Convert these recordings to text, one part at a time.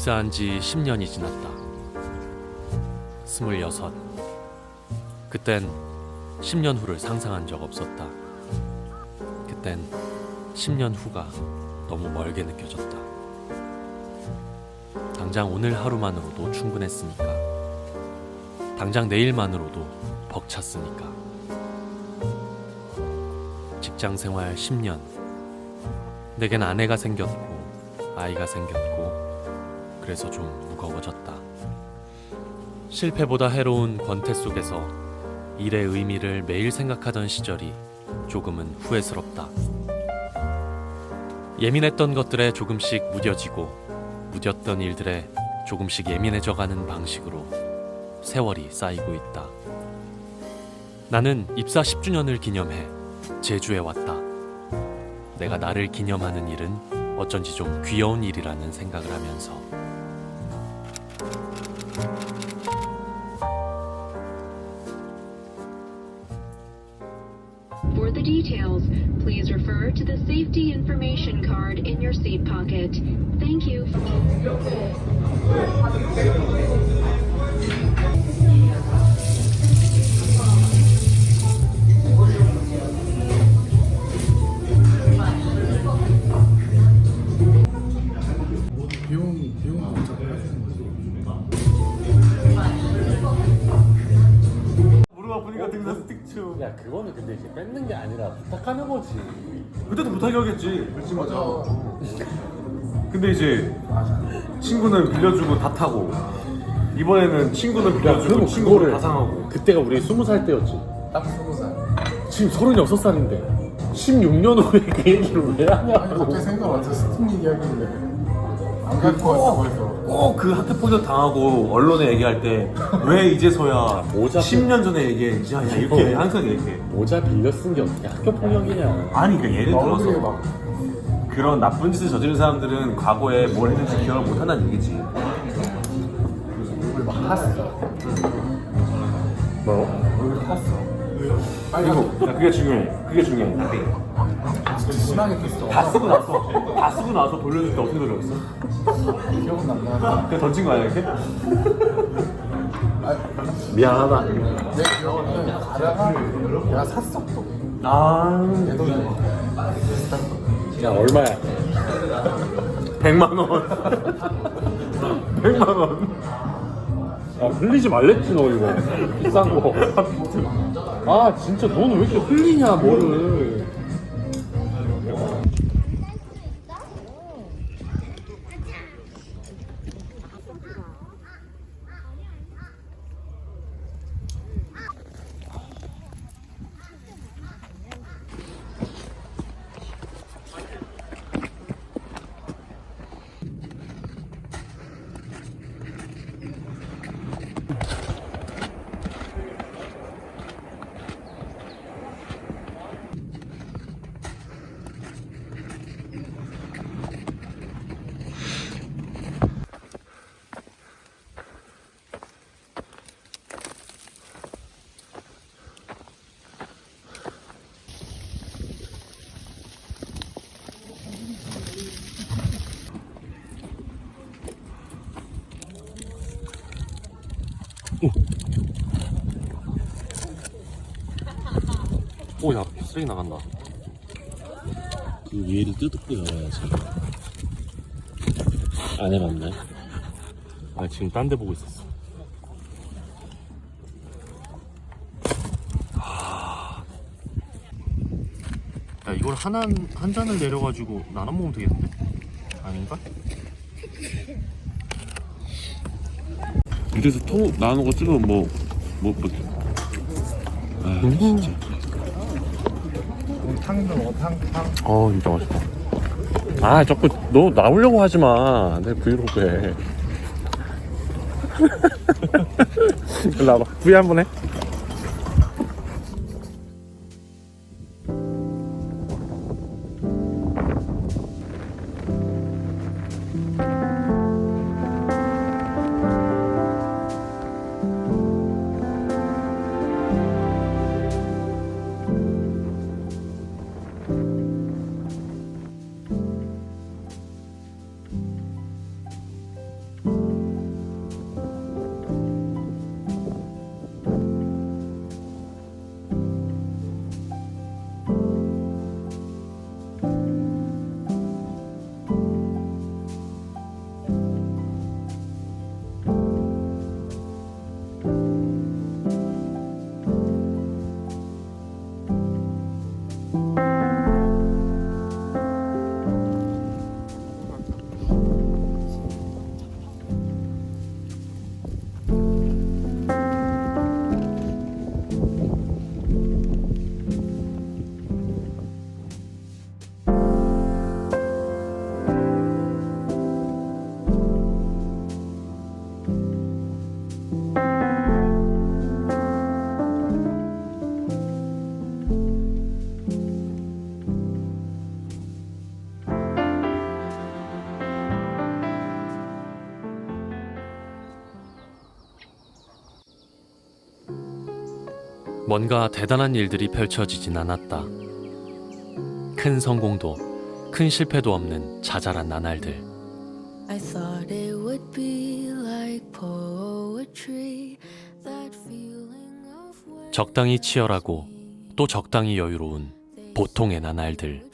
입사한 지 10년이 지났다. 스물여섯. 그땐 10년 후를 상상한 적 없었다. 그땐 10년 후가 너무 멀게 느껴졌다. 당장 오늘 하루만으로도 충분했으니까. 당장 내일만으로도 벅찼으니까. 직장 생활 10년. 내겐 아내가 생겼고, 아이가 생겼고, 그래서 좀 무거워졌다. 실패보다 해로운 권태 속에서 일의 의미를 매일 생각하던 시절이 조금은 후회스럽다. 예민했던 것들에 조금씩 무뎌지고 무뎠던 일들에 조금씩 예민해져가는 방식으로 세월이 쌓이고 있다. 나는 입사 10주년을 기념해 제주에 왔다. 내가 나를 기념하는 일은 어쩐지 좀 귀여운 일이라는 생각을 하면서 For the details, please refer to the safety information card in your seat pocket. Thank you. 스틱춤 야 그거는 근데 이제 뺏는 게 아니라 부탁하는 거지. 그때도 못하게 하겠지. 그렇지 맞아. 근데 이제 친구는 빌려주고 다 타고 이번에는 친구는 빌려주고 그거를 다 상하고. 그때가 우리 스무 살 때였지. 딱 스무 살. 지금 서른여섯 살인데. 16년 후에 그 얘기를 왜 하냐고. 갑자기 생각 왔어 스팀 얘기하길래 안갈거 같다고 해서 꼭그 학교 폭력 당하고 언론에 얘기할 때 왜 이제서야 모자 10년 전에 얘기했지? 야, 이렇게 항상 이렇게. 모자 빌려 쓴 게 어떻게 학교 폭력이냐. 아니 그러니까 예를 들어서 막 그런 나쁜 짓을 저지른 사람들은 과거에 뭘 했는지 기억을 못 한다는 얘기지. 얼굴 막 탔어. 뭐? 얼굴 탔어. 그리고 야, 그게 중요해. 그게 중요해. 진짜 심하게 탔어. 다 쓰고 나서 다 쓰고 나서 돌려줄 때 어떻게 돌려줬어? 기억은 안 나는데 그냥 던진 거 아니야 이렇게? 아, 미안하다. 내 기억은 가다가 내가 샀어. 또 아. 내 돈이 야 얼마야? 100만 원. 100만 원. 야 흘리지 말랬지 너 이거. 비싼 거 아 진짜 너는 왜 이렇게 흘리냐 뭐를 오야 쓰레기 나간다. 그 위에를 뜯고 열어야지 안 해봤네 아 지금 딴 데 보고 있었어. 야 이걸 하나 한 잔을 내려가지고 나눠 먹으면 되겠는데? 아닌가? 밑에서 통거 찍으면 뭐, 뭐, 뭐. 아, 진짜. 탕도 먹어 탕탕. 어 진짜 맛있다. 아 자꾸 너 나오려고 하지마. 내 브이로그에. 일로 와봐. V 한번 해 Bye. 뭔가 대단한 일들이 펼쳐지진 않았다. 큰 성공도 큰 실패도 없는 자잘한 나날들. I thought it would be like poetry, that feeling of when 적당히 치열하고 또 적당히 여유로운 보통의 나날들.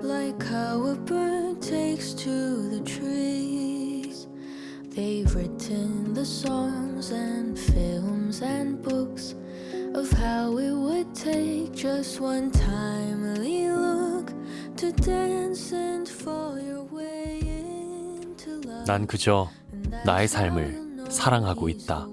like how a bird takes to the trees. They've written the songs and films and books of how it would take just one timely look to dance and fall your way into love. 난 그저 나의 삶을 사랑하고 있다.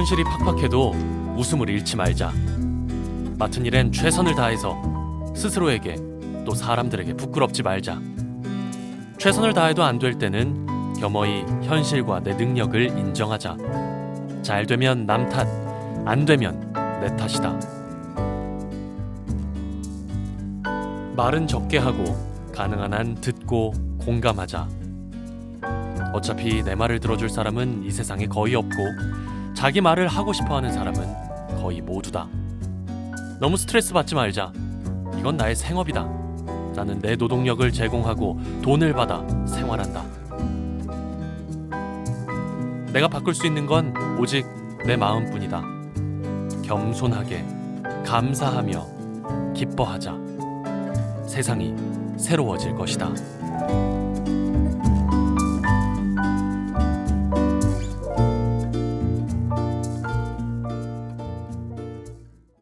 현실이 팍팍해도 웃음을 잃지 말자. 맡은 일엔 최선을 다해서 스스로에게 또 사람들에게 부끄럽지 말자. 최선을 다해도 안 될 때는 겸허히 현실과 내 능력을 인정하자. 잘 되면 남 탓, 안 되면 내 탓이다. 말은 적게 하고 가능한 한 듣고 공감하자. 어차피 내 말을 들어줄 사람은 이 세상에 거의 없고 자기 말을 하고 싶어 하는 사람은 거의 모두다. 너무 스트레스 받지 말자. 이건 나의 생업이다. 나는 내 노동력을 제공하고 돈을 받아 생활한다. 내가 바꿀 수 있는 건 오직 내 마음뿐이다. 겸손하게, 감사하며, 기뻐하자. 세상이 새로워질 것이다.